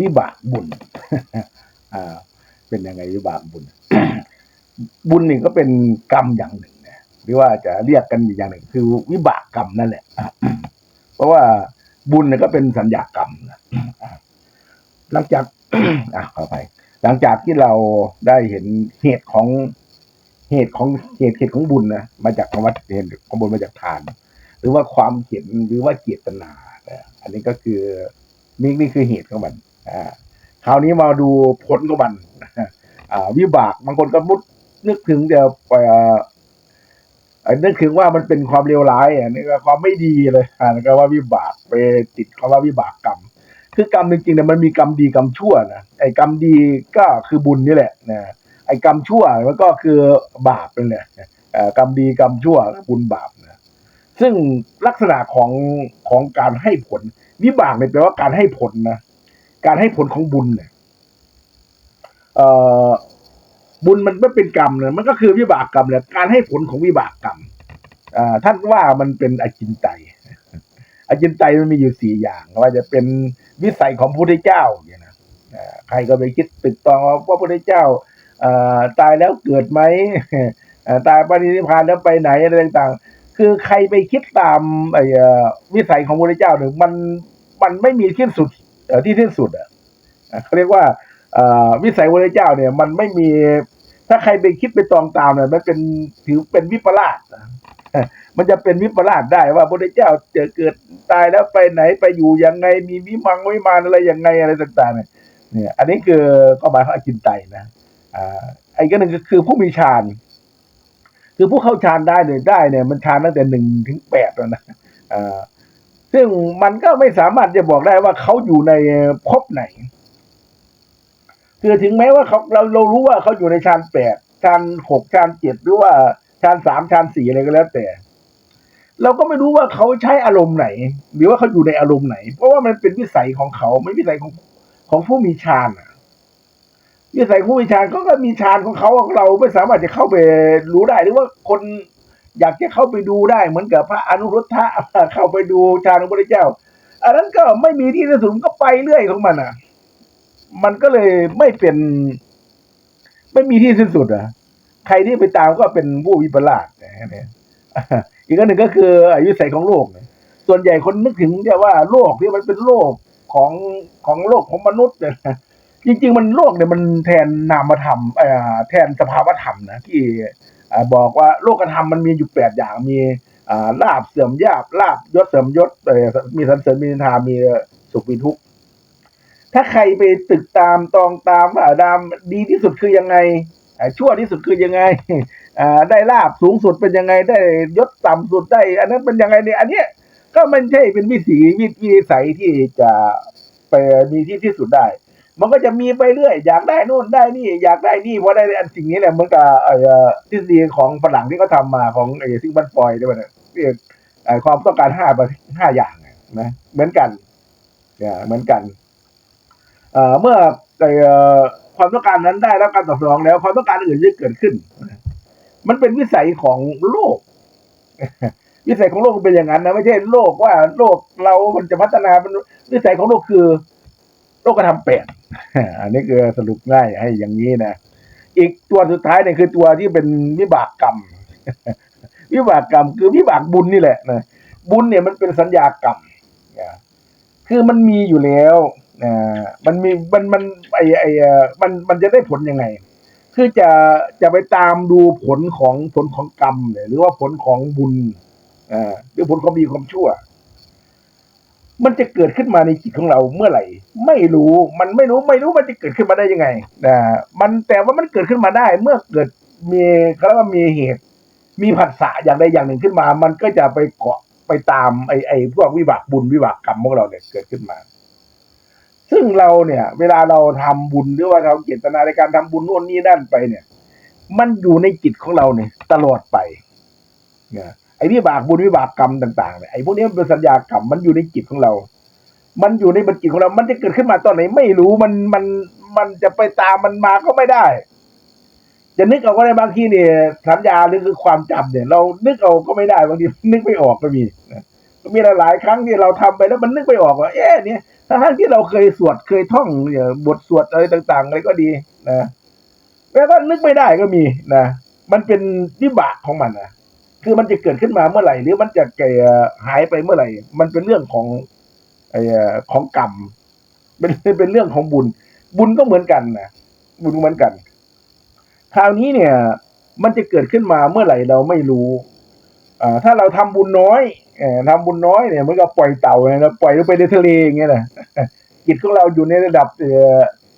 วิบากบุญอ่าเป็นยังไงวิบากบุญ บุญนี่ก็เป็นกรรมอย่างหนึ่งนะหรือว่าจะเรียกกันอีกอย่างหนึ่ง คือวิบากกรรมนั่นแหละ เพราะว่าบุญเนี่ยก็เป็นสัญญากรรมนะหลังจากอะขอไป หลังจากที่เราได้เห็นเหตุของเหตุของเหตุเหตุของบุญนะมาจากคำว่าเหตุของบุญมาจากทาน หรือว่าความเห็นหรือว่าเจตนานะอันนี้ก็คือนี่นี่คือเหตุของมัน คราวนี้มาดูผลของมันอ่าวิบากบางคนก็มุดนึกถึงเดี๋ยวไปอ่าเอ่อนึกถึงว่ามันเป็นความเลวร้ายอะนี่ก็ความไม่ดีเลยอ่าแล้วก็ว่าวิบากไปติดคำว่าวิบากกรรม คือกรรมจริงๆเนี่ยมันมีกรรมดีกรรมชั่วนะไอ้กรรมดีก็คือบุญนี่แหละนะไอ้กรรมชั่วมันก็คือบาปนั่นแหละอ่อกรรมดีกรรมชั่วบุญบาปนะซึ่งลักษณะของของการให้ผล วิบากเนี่ยแปลว่าการให้ผลนะ การให้ผลของบุญเนี่ยเอ่อบุญมันไม่เป็นกรรมเนี่ยมันก็คือวิบากกรรมแหละการให้ผลของวิบากกรรมอ่าท่านว่ามันเป็นอจินไตยอจินไตยมันมีอยู่สี่อย่าง ว่าจะเป็นวิสัยของพระพุทธเจ้าเนี่ยนะใครก็ไปคิดตึกตองว่าพระพุทธเจ้าตายแล้วเกิดไหมตายปฏินิพพานแล้วไปไหนอะไรต่างๆ คือใครไปคิดตามไอ้วิสัยของพระพุทธเจ้าเนี่ยมันมันไม่มีที่สุด ที่สิ้นสุดอะเขาเรียกว่าอวิสัยพระเจ้าเนี่ย มันไม่มีถ้าใครไปคิดไปตองตามเนี่ยมันเป็นถือเป็นวิปลาสมันจะเป็นวิปลาสได้ว่าพระเจ้าจะเกิดตายแล้วไปไหนไปอยู่ยังไงมีวิมังวิมานอะไรยังไงอะไรต่าง ๆ เนี่ยเนี่ย อันนี้คือข้อหมายของอจินไตนะอ่าไอ้ก็หนึ่งก็คือผู้มีฌานคือผู้เข้าฌานได้เนี่ยได้เนี่ยมันฌานตั้งแต่หนึ่งถึงแปดแล้วนะอ่า ซึ่งมันก็ไม่สามารถจะบอกได้ว่าเขาอยู่ในภพไหน คือถึงแม้ว่าเขาเราเรารู้ว่าเขาอยู่ในฌานแปดฌานหกฌานเจ็ดหรือว่าฌานสามฌานสี่อะไรก็แล้วแต่ เราก็ไม่รู้ว่าเขาใช้อารมณ์ไหน หรือว่าเขาอยู่ในอารมณ์ไหน เพราะว่ามันเป็นวิสัยของเขาไม่วิสัยของของผู้มีฌานอะวิสัยผู้มีฌานเขาก็มีฌานของเขาเราไม่สามารถจะเข้าไปรู้ได้หรือว่าคน อยากจะเข้าไปดูได้เหมือนกับพระอนุรุทธะเข้าไปดูฌานของพระพุทธเจ้า อันนั้นก็ไม่มีที่สิ้นสุดก็ไปเรื่อยของมันอะ มันก็เลยไม่เป็น ไม่มีที่สิ้นสุดอะ ใครที่ไปตามก็เป็นผู้วิปลาสเนี่ยอีกอันหนึ่งก็คืออายุสัยของโลกส่วนใหญ่คนนึกถึงเนี่ยว่าโลกที่มันเป็นโลกของของโลกของมนุษย์เนี่ยจริง ๆ มันโลกเนี่ยมันแทนนามธรรมแทนสภาวธรรมนะที่ บอกว่าโลกธรรมมันมีอยู่แปดอย่างมีลาบเสื่อมยาบลาบยศเสื่อมยศมีสันเสริญมีนินทามีสุขมีทุกข์ถ้าใครไปตึกตามตองตามว่าดามดีที่สุดคือยังไงชั่วที่สุดคือยังไงได้ลาบสูงสุดเป็นยังไงได้ยศต่ำสุดได้ อันนั้นเป็นยังไงเนี่ยอันเนี้ยก็มันใช่เป็นวิถีวิวิสัยที่จะไปมีที่ที่สุดได้ มันก็จะมีไปเรื่อย อยากได้นู่นได้นี่ อยากได้นี่พอได้อันสิ่งนี้แหละเหมือนกับไอ้ทฤษฎีของฝรั่งที่เขาทำมาของไอ้ซิงบันฟอยด์ด้วยนะเรียกความต้องการห้าประห้าอย่างนะเหมือนกันเนี่ยเหมือนกันเมื่อไอ้ความต้องการนั้นได้รับการตอบสนองแล้วความต้องการอื่นจะเกิดขึ้น มันเป็นวิสัยของโลก วิสัยของโลกมันเป็นอย่างนั้นนะไม่ใช่โลกว่าโลกเรามันจะพัฒนาเป็นวิสัยของโลกคือ โลกธรรมแปด อันนี้คือสรุปง่ายให้อย่างนี้นะอีกตัวสุดท้ายเนี่ยคือตัวที่เป็นวิบากกรรม วิบากกรรมคือวิบากบุญนี่แหละนะบุญเนี่ยมันเป็นสัญญากรรมคือมันมีอยู่แล้วนะมันมีมันมันไอไอมันมันจะได้ผลยังไง คือจะจะไปตามดูผลของผลของกรรมเนี่ยหรือว่าผลของบุญอ่าหรือผลความดีความชั่ว มันจะเกิดขึ้นมาในจิตของเราเมื่อไหร่ ไม่รู้มันไม่รู้ไม่รู้มันจะเกิดขึ้นมาได้ยังไงนะมันแต่ว่ามันเกิดขึ้นมาได้ เมื่อเกิดมีเขาเรียกว่ามีเหตุ มีผัสสะอย่างใดอย่างหนึ่งขึ้นมา มันก็จะไปเกาะไปตามไอ้ไอ้พวกวิบากบุญวิบากกรรมของเราเนี่ยเกิดขึ้นมา ซึ่งเราเนี่ย เวลาเราทำบุญหรือว่าเราเจตนาในการทำบุญโน่นนี่นั่นไปเนี่ย มันอยู่ในจิตของเราเนี่ยตลอดไปนี่ยไอ้วิบากบุญวิบากกรรมต่างๆเนี่ยไอ้พวกนี้มันเป็นสัญญากรรมมันอยู่ในจิตของเรา มันอยู่ในบัญจิตของเรา มันจะเกิดขึ้นมาตอนไหนไม่รู้มันมันมันจะไปตามมันมาก็ไม่ได้ จะนึกเอาก็ได้บางทีเนี่ยสัญญาหรือคือความจำเนี่ย เรานึกเอาก็ไม่ได้บางทีนึกไม่ออกก็มีมีหลายๆครั้งที่เราทำไปแล้วมันนึกไม่ออกว่าเอ๊ะเนี่ยททั้งที่เราเคยสวดเคยท่องเนี่ยบทสวดอะไรต่างๆอะไรก็ดีนะแล้วก็นึกไม่ได้ก็มีนะมันเป็นวิบากของมันนะ คือมันจะเกิดขึ้นมาเมื่อไหร่ หรือมันจะเก่หายไปเมื่อไหร่ มันเป็นเรื่องของไอ้ของกรรมเป็นเป็นเรื่องของบุญ บุญก็เหมือนกันนะบุญเหมือนกัน คราวนี้เนี่ย มันจะเกิดขึ้นมาเมื่อไหร่เราไม่รู้อ่าถ้าเราทำบุญน้อยอ่อทำบุญน้อยเนี่ยเหมันก็ปล่อยเต่าไงนะปล่อยลงไปในทะเลอย่างเงี้ยนะจิตของเราอยู่ในระดับเอ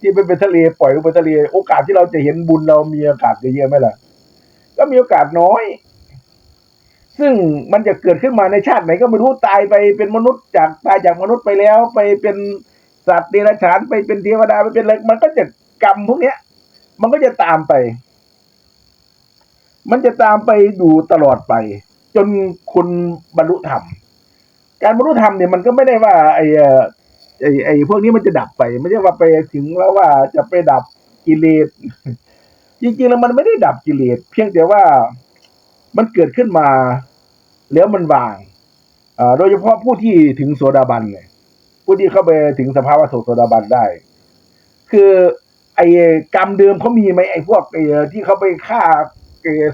ที่เป็นเป็นทะเลปล่อยลงไปทะเล โอกาสที่เราจะเห็นบุญเรามีโอกาสเยอะไหมล่ะก็มีโอกาสน้อย ซึ่งมันจะเกิดขึ้นมาในชาติไหนก็ไม่รู้ตายไปเป็นมนุษย์จากตายจากมนุษย์ไปแล้ว ไปเป็นสัตว์เดรัจฉานไปเป็นเทวดาไปเป็นอะไรมันก็จะกรรมพวกเนี้ย มันก็จะตามไป มันจะตามไปดูตลอดไป จนคุณบรรลุธรรมการบรรลุธรรมเนี่ยมันก็ไม่ได้ว่าไอ้ไอ้ไอ้พวกนี้มันจะดับไป ไม่ใช่ว่าไปถึงแล้วว่าจะไปดับกิเลสจริงๆแล้วมันไม่ได้ดับกิเลสเพียงแต่ว่า มันเกิดขึ้นมาแล้วมันวางโดยเฉพาะผู้ที่ถึงโสดาบันเนี่ยผู้ที่เข้าไปถึงสภาวะโสดาบันได้ คือไอ้กรรมเดิมเขามีไหมไอ้พวกไอ้ที่เขาไปฆ่า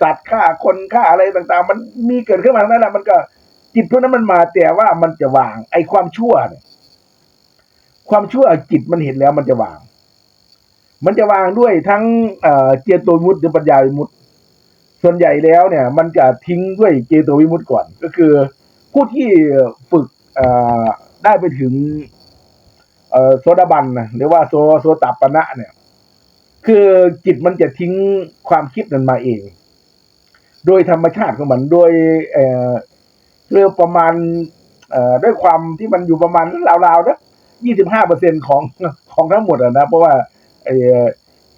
สัตว์ฆ่าคนฆ่าอะไรต่าง ๆ มันมีเกิดขึ้นมาทั้งนั้นแหละมันก็จิตพวกนั้นมันมาแต่ว่ามันจะวาง ไอ้ความชั่วเนี่ยความชั่วจิตมันเห็นแล้วมันจะวาง มันจะวางด้วยทั้งเอ่อเจโตวิมุตหรือปัญญาวิมุต ส่วนใหญ่แล้วเนี่ย มันจะทิ้งด้วยเจโตวิมุตติก่อน ก็คือ ผู้ที่ฝึกได้ไปถึงโสดาบันนะหรือว่าโซโซตัปปนะเนี่ย คือจิตมันจะทิ้งความคิดนั้นมาเอง โดยธรรมชาติของมันโดยเออเรื่องประมาณด้วยความที่มันอยู่ประมาณราวๆนะยี่สิบห้าเปอร์เซ็นของของทั้งหมดอะนะเพราะว่า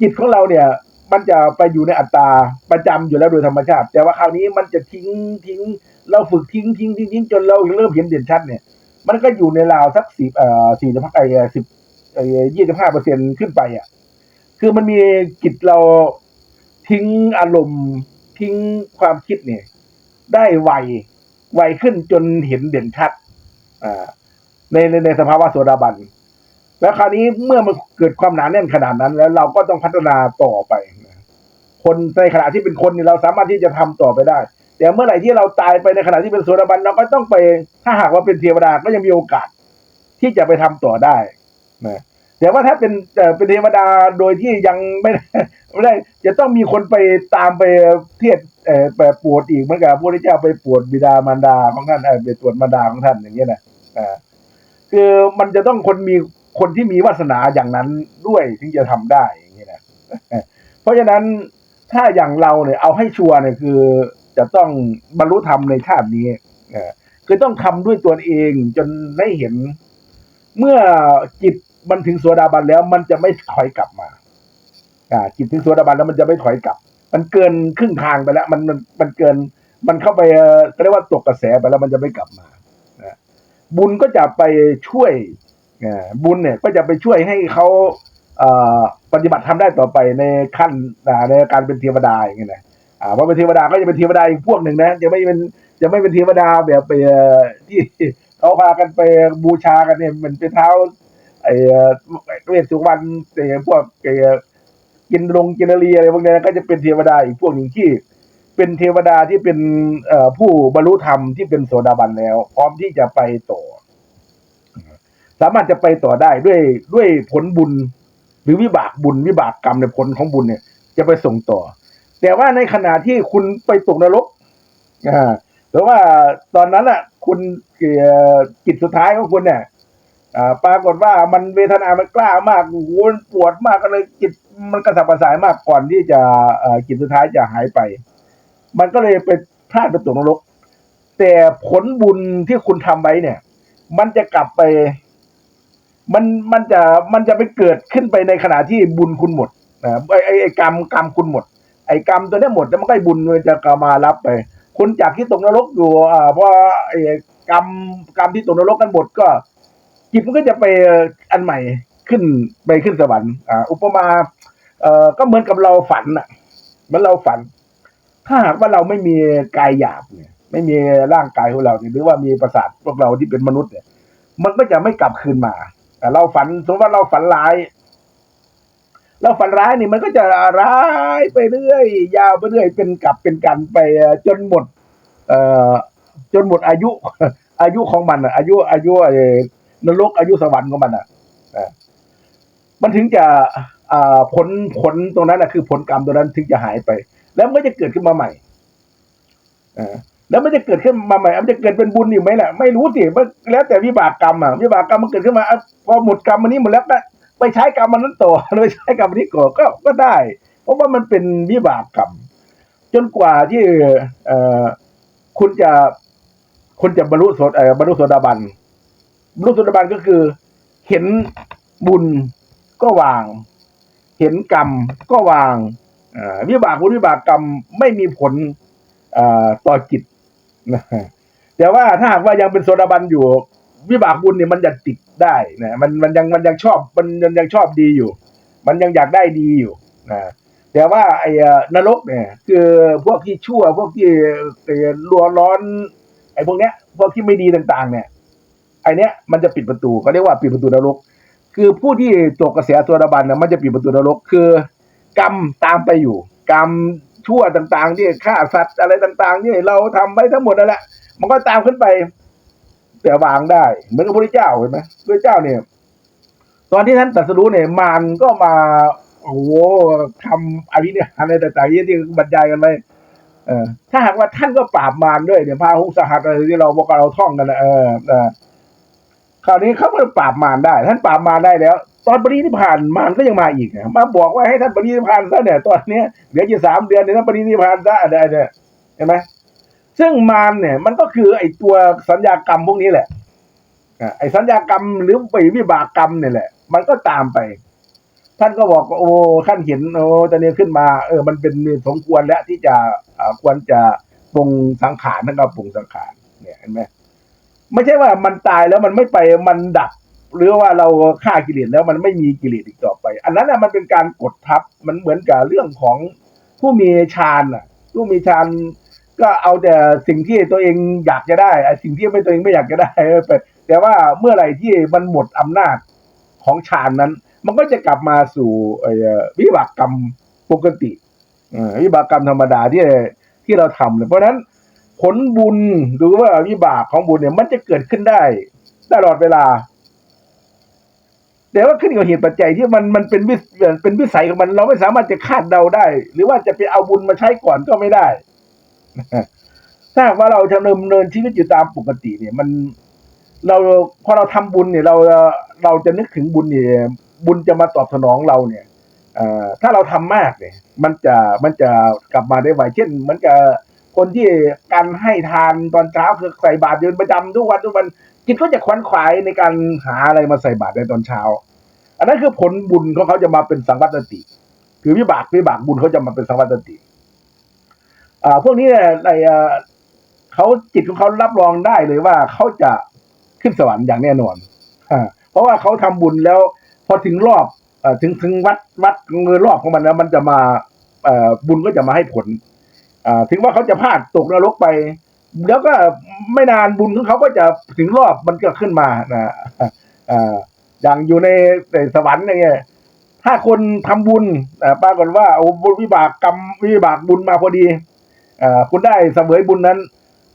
จิตของเราเนี่ย มันจะไปอยู่ในอัตราประจำอยู่แล้วโดยธรรมชาติ แต่ว่าคราวนี้มันจะทิ้งทิ้ง เราฝึกทิ้งทิ้งทิ้งทิ้งจนเราเริ่มเห็นเด่นชัดเนี่ย มันก็อยู่ในราวสักสิบเอ่อสี่สิบไอ้สิบไอ้ยี่สิบห้าเปอร์เซ็นขึ้นไปอะ คือมันมีจิตเราทิ้งอารมณ์ทิ้งความคิดเนี่ย ได้ไวไวขึ้นจนเห็นเด่นชัดอ่าในในในสภาวะโสดาบัน แล้วคราวนี้เมื่อมันเกิดความหนาแน่นขนาดนั้น แล้วเราก็ต้องพัฒนาต่อไปคนในขณะที่เป็นคนเนี่ยเราสามารถที่จะทำต่อไปได้ แต่เมื่อไหร่ที่เราตายไปในขณะที่เป็นโสดาบันเราก็ต้องไป ถ้าหากว่าเป็นเทวดาก็ยังมีโอกาส ที่จะไปทำต่อได้นะแต่ว่าถ้าเป็นเอ่อเป็นเทวดาโดยที่ยังไม่ได้ไม่ได้ จะต้องมีคนไปตามไปเทศเอ่อไปปวดอีกเหมือนกับพระพุทธเจ้าไปปวดบิดามารดาของท่านเอ่อไปตรวจมารดาของท่านอย่างเงี้ยนะอ่าคือมันจะต้องคนมี คนที่มีวาสนาอย่างนั้นด้วยถึงจะทำได้อย่างเงี้นะเพราะฉะนั้นถ้าอย่างเราเนี่ยเอาให้ชัวร์เนี่ยคือ จะต้องบรรลุธรรมในชาตินี้คือต้องทำด้วยตัวเองจนได้เห็น เมื่อจิตมันถึงโสดาบันแล้วมันจะไม่ถอยกลับมา อ่า จิตถึงโสดาบันแล้วมันจะไม่ถอยกลับ มันเกินครึ่งทางไปแล้ว มันมันมันเกิน มันเข้าไปเรียกว่าตกกระแสไปแล้วมันจะไม่กลับมาบุญก็จะไปช่วย บุญเนี่ยก็จะไปช่วยให้เขาปฏิบัติทำได้ต่อไปในขั้นในการเป็นเทวดาอย่างเงี้ยนะอ่าเพราะเป็นเทวดาก็จะเป็นเทวดาอีกพวกหนึ่งนะจะไม่เป็นจะไม่เป็นเทวดาแบบไปที่เขาพากันไปบูชากันเนี่ยมันเป็นเท้าไอ้เอ่อเวสสุวรรณไอ้พวกไอ้กินลงกินรีอะไรพวกนี้ก็จะเป็นเทวดาอีกพวกหนึ่งที่ เป็นเทวดาที่เป็นผู้บรรลุธรรมที่เป็นโสดาบันแล้ว พร้อมที่จะไปต่อ สามารถจะไปต่อได้ด้วยด้วยผลบุญ หรือวิบากบุญวิบากกรรมในผลของบุญเนี่ย จะไปส่งต่อ แต่ว่าในขณะที่คุณไปตกนรกอ่าหรือว่าตอนนั้นอะ คุณเอ่อจิตสุดท้ายของคุณเนี่ยอ่าปรากฏว่ามันเวทนา มันกล้ามากหมันปวดมากก็เลยจิตมันกระสับกระส่ายมากก่อนที่จะเอ่อจิตสุดท้ายจะหายไป มันก็เลยไปพลาดไปตกนรก แต่ผลบุญที่คุณทำไว้เนี่ย มันจะกลับไป มันมันจะมันจะไปเกิดขึ้นไปในขณะที่บุญคุณหมดนะไอไอ้ไอกรรมกรรมคุณหมด ไอกรรมตัวนี้หมดแล้วมันก็ไอ้บุญมันจะกลับมารับไปคุณจากที่ตกนรกอยู่อ่าเพราะไอ้กรรมกรรมที่ตกนรกกันหมดก็จิตมันก็จะไปอันใหม่ขึ้นไปขึ้นสวรรค์อ่าอุปมาเอ่อก็เหมือนกับเราฝันอะเหมือนเราฝัน ถ้าหากว่าเราไม่มีกายหยาบเนี่ย ไม่มีร่างกายของเราเนี่ยหรือว่ามีประสาทพวกเราที่เป็นมนุษย์เนี่ย มันก็จะไม่กลับคืนมา เราฝันสมมติว่าเราฝันร้าย เราฝันร้ายนี่มันก็จะร้ายไปเรื่อย ยาวไปเรื่อยเป็นกลับเป็นกันไปจนหมด เอ่อจนหมดอายุ อายุของมันอายุ อายุนรกอายุสวรรค์ของมันอะอะมันถึงจะอ่าผลผลตรงนั้นนะคือผลกรรมตรงนั้นถึงจะหายไป แล้วมันก็จะเกิดขึ้นมาใหม่อ่า แล้วมันจะเกิดขึ้นมาใหม่มันจะเกิดเป็นบุญอยู่ไหมล่ะไม่รู้สิมันแล้วแต่วิบากกรรมอะวิบากกรรมมันเกิดขึ้นมาพอหมดกรรมอันนี้หมดแล้วก็ไปใช้กรรมมันนั้นต่อไปใช้กรรมอันนี้ก่อก็ก็ได้ เพราะว่ามันเป็นวิบากกรรม จนกว่าที่เอ่อคุณจะคุณจะบรรลุโสดบรรลุโสดาบันบรรลุโสดาบันก็คือ เห็นบุญก็วาง เห็นกรรมก็วางวิบากบุญวิบากกรรมไม่มีผลต่อจิต แต่ว่าถ้าหากว่ายังเป็นโสดาบันอยู่ วิบากบุญเนี่ยมันจะติดได้นะมันมันยังมันยังชอบมันมันยังชอบดีอยู่ มันยังอยากได้ดีอยู่นะแต่ว่าไอ้นรกเนี่ย คือพวกที่ชั่วพวกที่รัวร้อน ไอ้พวกเนี้ย พวกที่ไม่ดีต่าง ๆ เนี่ยไอ้เนี้ยมันจะปิดประตูเขาเรียกว่าปิดประตูนรก คือผู้ที่ตกกระแสตัวดาบันนะมันจะปิดประตูนรก คือ กรรมตามไปอยู่ กรรม ชั่วต่างๆที่ฆ่าสัตว์อะไรต่างๆที่เราทำไปทั้งหมดนั่นแหละมันก็ตามขึ้นไป แต่วางได้ เหมือนกับพระพุทธเจ้าเห็นไหมพระพุทธเจ้าเนี่ย ตอนที่ท่านตรัสรู้เนี่ยมารก็มาโอ้โหทำอภินิหารอะไรต่างๆที่ที่บรรยายกันไว้เออถ้าหากว่าท่านก็ปราบมารด้วยเนี่ยพาหุสหัสอะไรที่เราบอกเราท่องกันนะเออเออคราวนี้เขาก็ปราบมารได้ ท่านปราบมารได้แล้ว ตอนปรินิพพานมารก็ยังมาอีกนะมาบอกว่าให้ท่านปรินิพานซะเนี่ยตอนนี้เหลืออยู่สามเดือนเนี่ยท่านปรินิพานซะอะไรเนี่ยเห็นไหมซึ่งมารเนี่ย มันก็คือไอ้ตัวสัญญากรรมพวกนี้แหละไอ้สัญญากรรมหรือไปวิบากกรรมเนี่ยแหละ มันก็ตามไป ท่านก็บอกว่าโอ้ท่านเห็นโอ้ตอนนี้ขึ้นมา เออ มันเป็นสมควรแล้วที่จะควรจะปรุงสังขารท่นก็ปรุงสังขารเนี่ยเห็นไหมไม่ใช่ว่ามันตายแล้วมันไม่ไปมันดับ หรือว่าเราฆ่ากิเลสแล้วมันไม่มีกิเลสอีกต่อไป อันนั้นน่ะมันเป็นการกดทับมันเหมือนกับเรื่องของผู้มีฌานอะ ผู้มีฌานก็เอาแต่สิ่งที่ตัวเองอยากจะได้สิ่งที่ไม่ตัวเองไม่อยากจะได้ไปแต่ว่าเมื่อไหร่ที่มันหมดอำนาจของฌานนั้น มันก็จะกลับมาสู่วิบากกรรมปกติอ่อวิบากกรรมธรรมดาที่ที่เราทำเนี่ยเพราะฉะนั้นผลบุญหรือว่าวิบากของบุญเนี่ยมันจะเกิดขึ้นได้ตลอดเวลา แต่ว่าขึ้นกับเหตุปัจจัยที่มันมันเป็นวิสเป็นวิสัยของมัน เราไม่สามารถจะคาดเดาได้ หรือว่าจะไปเอาบุญมาใช้ก่อนก็ไม่ได้ถ้าว่าเราจะดำเนินชีวิตอยู่ตามปกติ เนี่ย มันเราพอเราทำบุญเนี่ย เราเราจะนึกถึงบุญเนี่ย บุญจะมาตอบสนองเราเนี่ยอถ้าเราทำมากเนี่ย มันจะมันจะกลับมาได้ไวเช่นเหมือนกับคนที่การให้ทานตอนเช้าคือใส่บาตรเดินประจำทุกวันทุกวัน จิตก็จะควนขวายในการหาอะไรมาใส่บาตรในตอนเช้า อันนั้นคือผลบุญของเขาจะมาเป็นสังวัตติ คือวิบากวิบากบุญเขาจะมาเป็นสังวัตติ อ่า พวกนี้เนี่ยในอ่าเขาจิตของเขารับรองได้เลยว่าเขาจะขึ้นสวรรค์อย่างแน่นอนอ่าเพราะว่าเขาทำบุญแล้ว พอถึงรอบอ่อถึงถึงวัดวัดเงินรอบของมันแล้ว มันจะมาอ่อบุญก็จะมาให้ผลอ่าถึงว่าเขาจะพลาดตกนรกไป แล้วก็ไม่นานบุญของเขาก็จะถึงรอบมันก็ขึ้นมานะอ่าอย่างอยู่ในในสวรรค์อย่างเงี้ยถ้าคนทำบุญอ่าปรากฏว่าโอ้บุญวิบากกรรมวิบากบุญมาพอดีอคุณได้เสวยบุญนั้น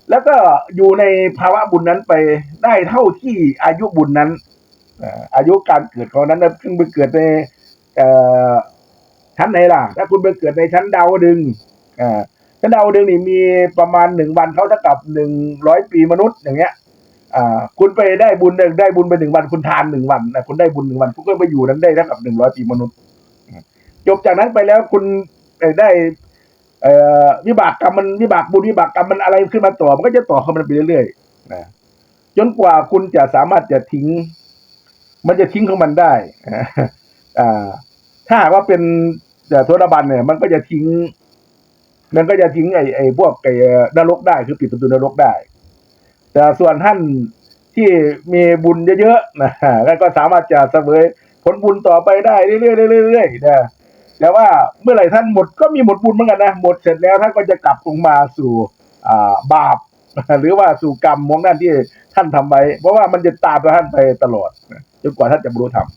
แล้วก็อยู่ในภาวะบุญนั้นไปได้เท่าที่อายุบุญนั้นอายุการเกิดของนั้นซึ่งไปเกิดในชั้นไหนล่ะ ถ้าคุณไปเกิดในชั้นดาวดึง ส์อ่าชั้นดาวดึงนี่มีประมาณหนึ่งวันเขาเท่ากับหนึ่งร้อยปีมนุษย์อย่างเงี้ยอ่าคุณไปได้บุญได้บุญไปหนึ่งวันคุณทานหนึ่งวันนะคุณได้บุญหนึ่งวันคุณก็ไปอยู่นั้นได้เท่ากับหนึ่งร้อยปีมนุษย์จบจากนั้นไปแล้วคุณได้อ่อวิบากกรรมมันวิบากบุญวิบากกรรมมันอะไรขึ้นมาต่อมันก็จะต่อเข้ามันไปเรื่อยๆนะจนกว่าคุณจะสามารถจะทิ้ง มันจะทิ้งของมันได้อ่าถ้าหากว่าเป็นแต่โทรบันเนี่ย มันก็จะทิ้ง มันก็จะทิ้งไอ้ไอ้พวกไอ้นรกได้คือปิดประตูนรกได้ แต่ส่วนท่านที่มีบุญเยอะๆนะแล้วก็สามารถจะเสวยผลบุญต่อไปได้เรื่อยๆเรื่อยๆนะแต่ว่าเมื่อไหร่ท่านหมดก็มีหมดบุญเหมือนกันนะหมดเสร็จแล้วท่านก็จะกลับลงมาสู่อ่าบาป หรือว่าสู่กรรมของท่นที่ท่านทำไว้ เพราะว่ามันจะตามท่านไปตลอดจนกว่าท่านจะบรรลุธรรม